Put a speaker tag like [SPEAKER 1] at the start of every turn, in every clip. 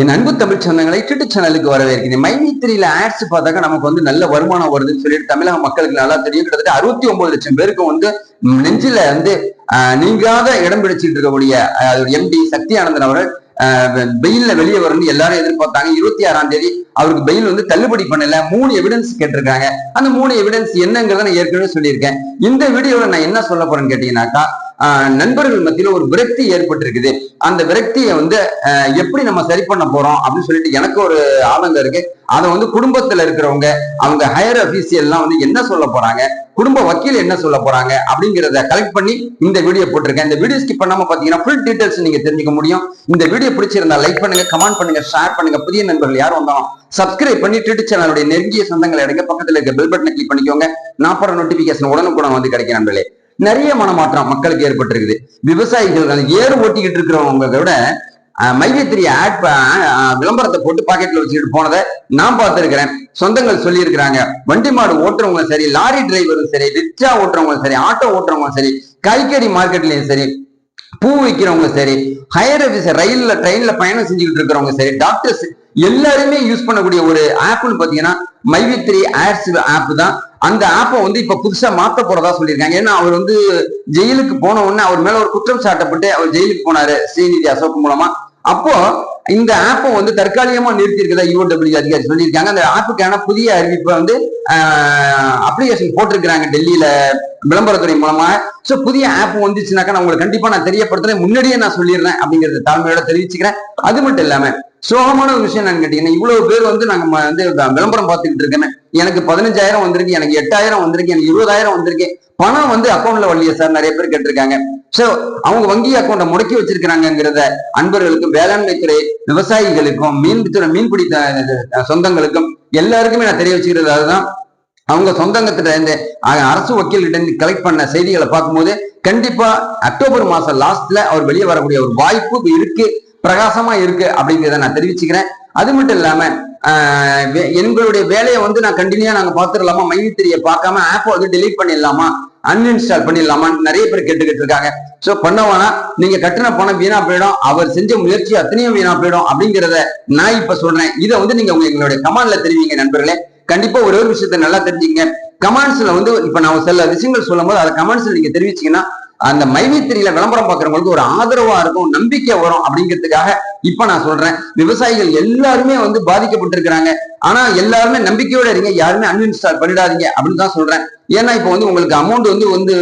[SPEAKER 1] என் அன்பு தமிழ் சொந்தங்களை யூடியூப் சேனலுக்கு வரவேற்கிறேன். மைமித்திரியில ஆட்ஸ் பார்த்தாக்க நமக்கு வந்து நல்ல வருமானம் வருதுன்னு சொல்லிட்டு தமிழக மக்களுக்கு நல்லா தெரியும். கிட்டத்தட்ட அறுபத்தி ஒன்பது லட்சம் பேருக்கு வந்து நெஞ்சில வந்து நீங்காத இடம் பிடிச்சிட்டு இருக்கக்கூடிய எம்டி சக்தி ஆனந்தன் அவர்கள் பெயில்ல வெளியே வரணும்னு எல்லாரும் எதிர்பார்த்தாங்க. இருபத்தி ஆறாம் தேதி அவருக்கு பெயில் வந்து தள்ளுபடி பண்ணல. மூணு எவிடன்ஸ் கேட்டிருக்காங்க. அந்த மூணு எவிடன்ஸ் என்னங்கிறத நான் ஏற்கனவே சொல்லியிருக்கேன். இந்த வீடியோல நான் என்ன சொல்ல போறேன்னு கேட்டீங்கன்னாக்கா நண்பர்கள் மத்தியில ஒரு விரக்தி ஏற்பட்டிருக்குது. அந்த விரக்தியை வந்து எப்படி நம்ம சரி பண்ண போறோம் அப்படின்னு சொல்லிட்டு எனக்கு ஒரு ஆதங்கம் இருக்கு. அதை வந்து குடும்பத்துல இருக்கிறவங்க அவங்க ஹையர் அபிஷியல்லாம் வந்து என்ன சொல்ல போறாங்க குடும்ப வக்கீல் என்ன சொல்ல போறாங்க அப்படிங்கிறத கலெக்ட் பண்ணி இந்த வீடியோ போட்டிருக்கேன். இந்த வீடியோ ஸ்கிப் பண்ணாம பாத்தீங்கன்னா ஃபுல் டீடைல்ஸ் நீங்க தெரிஞ்சுக்க முடியும். இந்த வீடியோ பிடிச்சிருந்தா லைக் பண்ணுங்க கமெண்ட் பண்ணுங்க ஷேர் பண்ணுங்க. புதிய நண்பர்கள் யாரும் வந்தாலும் சப்ஸ்கிரைப் பண்ணி ட்விட்டர் சேனலுடைய நெருங்கிய சொந்தங்களை எடுங்க பக்கத்துல இருக்க பெல் பட்டனை கிளிக் பண்ணிக்கோங்க. நான் போற நோட்டிபிகேஷன் உடனுக்குடன் வந்து கிடைக்கும் நண்பர்களே. நிறைய மனமாற்றம் மக்களுக்கு ஏற்பட்டிருக்குது. விவசாயிகள் அந்த ஏறு ஓட்டிக்கிட்டு இருக்கிறவங்க விட மையத்திரிய ஆட் விளம்பரத்தை போட்டு பாக்கெட்ல வச்சுக்கிட்டு போனதை நான் பார்த்திருக்கிறேன். சொந்தங்கள் சொல்லியிருக்கிறாங்க. வண்டி மாடு ஓட்டுறவங்களும் சரி லாரி டிரைவரும் சரி ரிக்ஷா ஓட்டுறவங்களும் சரி ஆட்டோ ஓட்டுறவங்களும் சரி காய்கறி மார்க்கெட்லயும் சரி பூ விற்கிறவங்க சரி ஹையர் ஆஃபீஸர் ரயில்ல ட்ரெயின்ல பயணம் செஞ்சுக்கிட்டு இருக்கிறவங்க சரி டாக்டர்ஸ் எல்லாருமே யூஸ் பண்ணக்கூடிய ஒரு ஆப்னு பாத்தீங்கன்னா மைவித்ரி ஆட்ஸ் ஆப் தான். அந்த ஆப்பை வந்து இப்ப புதுசா மாத்த போறதா சொல்லியிருக்காங்க. ஏன்னா அவர் வந்து ஜெயிலுக்கு போன உடனே அவர் மேல ஒரு குற்றம் சாட்டப்பட்டு அவர் ஜெயிலுக்கு போனாரு ஸ்ரீநிதி அசோக் மூலமா. அப்போ இந்த ஆப்பை வந்து தற்காலிகமா நிறுத்தியிருக்கதா யூடபிள்யூ அதிகாரி சொல்லியிருக்காங்க. அந்த ஆப்புக்கான புதிய அறிவிப்பை வந்து அப்ளிகேஷன் போட்டிருக்கிறாங்க டெல்லியில விளம்பரத்துறை மூலமா. சோ புதிய ஆப் வந்துச்சுனாக்கா நான் உங்களுக்கு கண்டிப்பா நான் தெரியப்படுத்துறேன். முன்னாடியே நான் சொல்லிடுறேன் அப்படிங்கறத தாழ்மையோட தெரிவிச்சுக்கிறேன். அது மட்டும் இல்லாம சோகமான ஒரு விஷயம் என்னன்னு கேட்டீங்கன்னா இவ்வளவு பேர் வந்து நாங்க வந்து விளம்பரம் பார்த்துக்கிட்டு இருக்கேன் எனக்கு பதினஞ்சாயிரம் வந்திருக்கு எனக்கு எட்டாயிரம் வந்திருக்கு எனக்கு இருபதாயிரம் வந்திருக்கு. பணம் வந்து அக்கௌண்ட்ல வரலையே சார் நிறைய பேர் கேட்டிருக்காங்க. சோ அவங்க வங்கி அக்கௌண்ட்டை முடக்கி வச்சிருக்கிறாங்கிறத அன்பர்களுக்கும் வேளாண்மை துறை விவசாயிகளுக்கும் மீன்பிடித்துறை மீன்பிடி சொந்தங்களுக்கும் எல்லாருக்குமே நான் தெரிய வச்சுக்கிறது அதுதான். அவங்க சொந்தங்கத்திட்ட இருந்து அரசு வக்கீல்கிட்ட இருந்து கலெக்ட் பண்ண செய்திகளை பார்க்கும்போது கண்டிப்பா அக்டோபர் மாசம் லாஸ்ட்ல அவர் வெளியே வரக்கூடிய ஒரு வாய்ப்பு இருக்கு. பிரகாசமா இருக்கு அப்படிங்கிறத நான் தெரிவிச்சுக்கிறேன். அது மட்டும் இல்லாம வே- எங்களுடைய வேலையை வந்து நான் கண்டினியூா நாங்க பாத்துடலாமா மைவித்திரியை பார்க்காம ஆப்பை வந்து டெலீட் பண்ணிடலாமா? அன்இன்ஸ்டால் பண்ணிடலாமான்னு நிறைய பேர் கேட்டுக்கிட்டு இருக்காங்க. சோ பண்ணவானா நீங்க கட்டின பணம் வீணா போயிடும். அவர் செஞ்ச முயற்சி அத்தனையும் வீணா போயிடும் அப்படிங்கிறத நான் இப்ப சொல்றேன். இதை வந்து நீங்க உங்க எங்களுடைய கமாண்ட்ல தெரிவிங்க நண்பர்களே. கண்டிப்பா ஒரே ஒரு விஷயத்த நல்லா தெரிஞ்சுங்க கமெண்ட்ஸ்ல வந்து இப்ப நான் சில விஷயங்கள் சொல்லும் போது அதை கமெண்ட்ஸ்ல நீங்க தெரிவிச்சீங்கன்னா அந்த மைவித்திரியில விளம்பரம் பார்க்கறவங்களுக்கு ஒரு ஆதரவா இருக்கும் நம்பிக்கை வரும் அப்படிங்கிறதுக்காக இப்ப நான் சொல்றேன். விவசாயிகள் எல்லாருமே வந்து பாதிக்கப்பட்டிருக்கிறாங்க. ஆனா எல்லாருமே நம்பிக்கையோட இருங்க யாருமே அன்இன்ஸ்டால் பண்ணிடாதீங்க அப்படின்னு தான் சொல்றேன். ஏன்னா இப்போ வந்து உங்களுக்கு அமௌண்ட் வந்து வந்து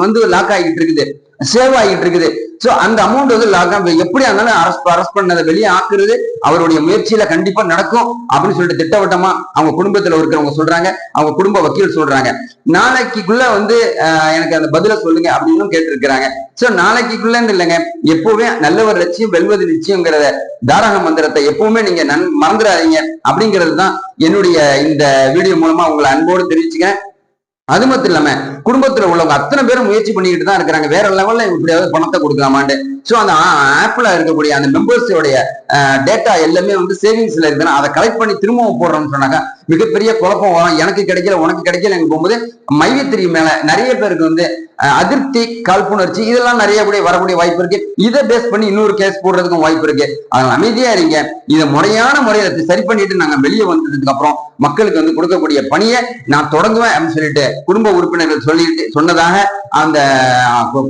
[SPEAKER 1] வந்து லாக் ஆகிட்டு இருக்குது. சேவ் ஆகிட்டு இருக்குது. சோ அந்த அமௌண்ட் வந்து லாக் எப்படியா இருந்தாலும் அரஸ்ட் அரஸ்ட் பண்ணதை வெளியே ஆக்குறது அவருடைய முயற்சியில கண்டிப்பா நடக்கும் அப்படின்னு சொல்லிட்டு திட்டவட்டமா அவங்க குடும்பத்துல இருக்கிறவங்க சொல்றாங்க. அவங்க குடும்ப வக்கீல் சொல்றாங்க. நாளைக்குள்ள வந்து ஆஹ், எனக்கு அந்த பதில சொல்லுங்க அப்படின்னு கேட்டிருக்கிறாங்க. சோ நாளைக்குள்ளன்னு இல்லைங்க. எப்பவுமே நல்லவர் லட்சியம் வெல்வது நிச்சயங்கிறத தாரக மந்திரத்தை எப்பவுமே நீங்க நன் மறந்துடாதீங்க. அப்படிங்கிறது தான் என்னுடைய இந்த வீடியோ மூலமா உங்களை அன்போடு தெரிவிச்சுங்க அது மட்டும் இல்லாம குடும்பத்துல உள்ளவங்க அத்தனை பேரும் முயற்சி பண்ணிக்கிட்டு தான் இருக்கிறாங்க. வேற லெவல்ல எப்படியாவது பணத்தை கொடுக்கலாமான்ட்டு. ஸோ அந்த ஆப்ல இருக்கக்கூடிய அந்த மெம்பர்ஸோடைய டேட்டா எல்லாமே வந்து சேவிங்ஸ்ல இருக்குன்னா அதை கலெக்ட் பண்ணி திரும்பவும் போடுறோம்னு சொன்னாங்க மிகப்பெரிய குழப்பம் வரும். எனக்கு கிடைக்கல உனக்கு கிடைக்கல எனக்கு போகும்போது மையத்திரி மேல நிறைய பேருக்கு வந்து அதிருப்தி காழ்ப்புணர்ச்சி இதெல்லாம் நிறைய கூட வரக்கூடிய வாய்ப்பு இருக்கு. இதை பேஸ் பண்ணி இன்னொரு கேஸ் போடுறதுக்கும் வாய்ப்பு இருக்கு. அதனால அமைதியா இருங்க. இதை முறையான முறையில சரி பண்ணிட்டு நாங்க வெளியே வந்ததுக்கு அப்புறம் மக்களுக்கு வந்து கொடுக்கக்கூடிய பணியை நான் தொடங்குவேன் அப்படின்னு சொல்லிட்டு குடும்ப உறுப்பினர்கள் சொல்லி சொல்லிட்டு சொன்னதாக அந்த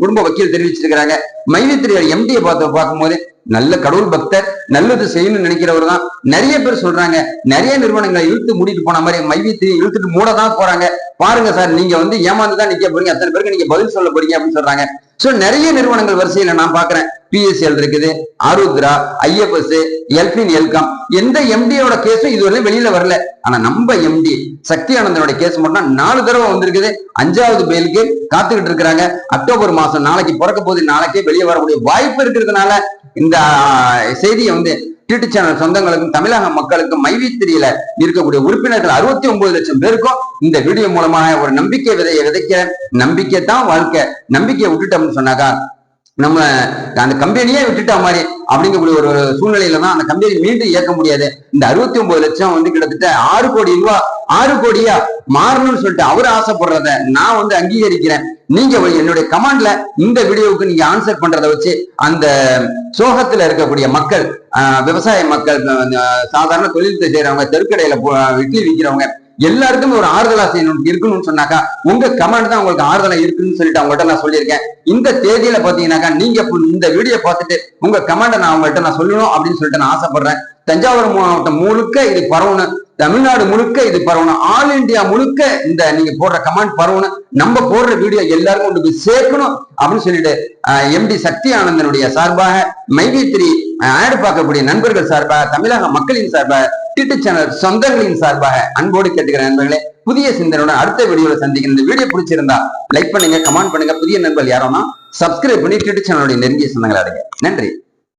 [SPEAKER 1] குடும்ப வக்கீல் தெரிவிச்சிருக்கிறாங்க. மைவித்திரியோட எம்டியை பார்த்து பார்க்கும்போது நல்ல கடவுள் பக்தர் நல்லது செய்யணும்னு நினைக்கிறவர் தான். நிறைய பேர் சொல்றாங்க நிறைய நிறுவனங்களை இழுத்து மூடிட்டு போன மாதிரி மைவித்திரி இழுத்துட்டு மூட தான் போறாங்க. பாருங்க சார் நீங்க வந்து ஏமாந்து தான் நிக்க போறீங்க. அத்தனை பேருக்கு நீங்க பதில் சொல்ல போறீங்க அப்படின்னு சொல்றாங்க. சோ நிறைய நிறுவனங்கள் வரிசையில நான் பாக்குறேன். பிஎஸ்எல் இருக்குது ஆருத்ரா ஐஎஃப்எஸ் எல்பின் எல்காம் எந்த எம்டியோட கேஸும் இதுவரை வெளியில வரல. ஆனா நம்ம எம்டி சக்தி ஆனந்தனோட கேஸ் மட்டும் நாலு தடவை வந்திருக்குது. அஞ்சாவது பெயிலுக்கு காத்துக்கிட்டு இருக்கிறாங்க. அக்டோபர் மாசம் நாளைக்கு பிறக்க போது நாளைக்கே வெளியே வரக்கூடிய வாய்ப்பு இருக்கிறதுனால இந்த செய்தியை வந்து டிடி சேனல் சொந்தங்களுக்கும் தமிழக மக்களுக்கும் மைவித்திரியில இருக்கக்கூடிய உறுப்பினர்கள் அறுபத்தி ஒன்பது லட்சம் பேருக்கும் இந்த வீடியோ மூலமாக ஒரு நம்பிக்கை விதையை விதைக்க நம்பிக்கை தான் வாழ்க்கை. நம்பிக்கையை விட்டுட்டோம்னு சொன்னாக்கா நம்ம அந்த கம்பெனியே விட்டுட்டா மாதிரி அப்படிங்கக்கூடிய ஒரு சூழ்நிலையில தான் அந்த கம்பெனி மீண்டும் இயக்க முடியாது. இந்த அறுபத்தி ஒன்பது லட்சம் வந்து கிட்டத்தட்ட ஆறு கோடி ரூபா ஆறு கோடியா மாறணும்னு சொல்லிட்டு அவர் ஆசைப்படுறத நான் வந்து அங்கீகரிக்கிறேன். நீங்க என்னுடைய கமாண்ட்ல இந்த வீடியோவுக்கு நீங்க ஆன்சர் பண்றதை வச்சு அந்த சோகத்துல இருக்கக்கூடிய மக்கள் ஆஹ், விவசாய மக்கள் சாதாரண தொழில் செய்யறவங்க தெருக்கடையில இட்லி விற்கிறவங்க எல்லாருக்குமே ஒரு ஆறுதலா செய்யணும் இருக்கணும்னு சொன்னாக்கா உங்க கமெண்ட் தான் உங்களுக்கு ஆறுதலா இருக்குன்னு சொல்லிட்டு அவங்கள்ட்ட நான் சொல்லியிருக்கேன். இந்த தேதியில பாத்தீங்கன்னாக்கா நீங்க இந்த வீடியோ பார்த்துட்டு உங்க கமெண்ட்டை நான் அவங்கள்ட்ட நான் சொல்லணும் அப்படின்னு சொல்லிட்டு நான் ஆசைப்படுறேன். தஞ்சாவூர் மாவட்டம் முழுக்க இது பரவணும். தமிழ்நாடு முழுக்க இது பரவணும். ஆல் இந்தியா முழுக்க இந்த நீங்க போடுற கமெண்ட் பரவணும். நம்ம போடுற வீடியோ எல்லாருக்கும் கொண்டு போய் சேர்க்கணும் அப்படின்னு சொல்லிட்டு எம்டி சக்தி ஆனந்தனுடைய சார்பாக மைவி த்ரீ ஆடு பார்க்கக்கூடிய நண்பர்கள் சார்பாக தமிழக மக்களின் சார்பாக டிட்டு சேனல் சொந்தங்களின் சார்பாக அன்போடு கேட்டுக்கிற நண்பர்களே. புதிய சிந்தனையுடன் அடுத்த வீடியோல சந்திக்கிறேன் இந்த வீடியோ பிடிச்சிருந்தா லைக் பண்ணுங்க கமெண்ட் பண்ணுங்க. புதிய நண்பர்கள் யாரோனா சப்ஸ்கிரைப் பண்ணி டிட்டு சேனலுடைய நெருங்கிய சொந்தங்களை அடைங்க நன்றி.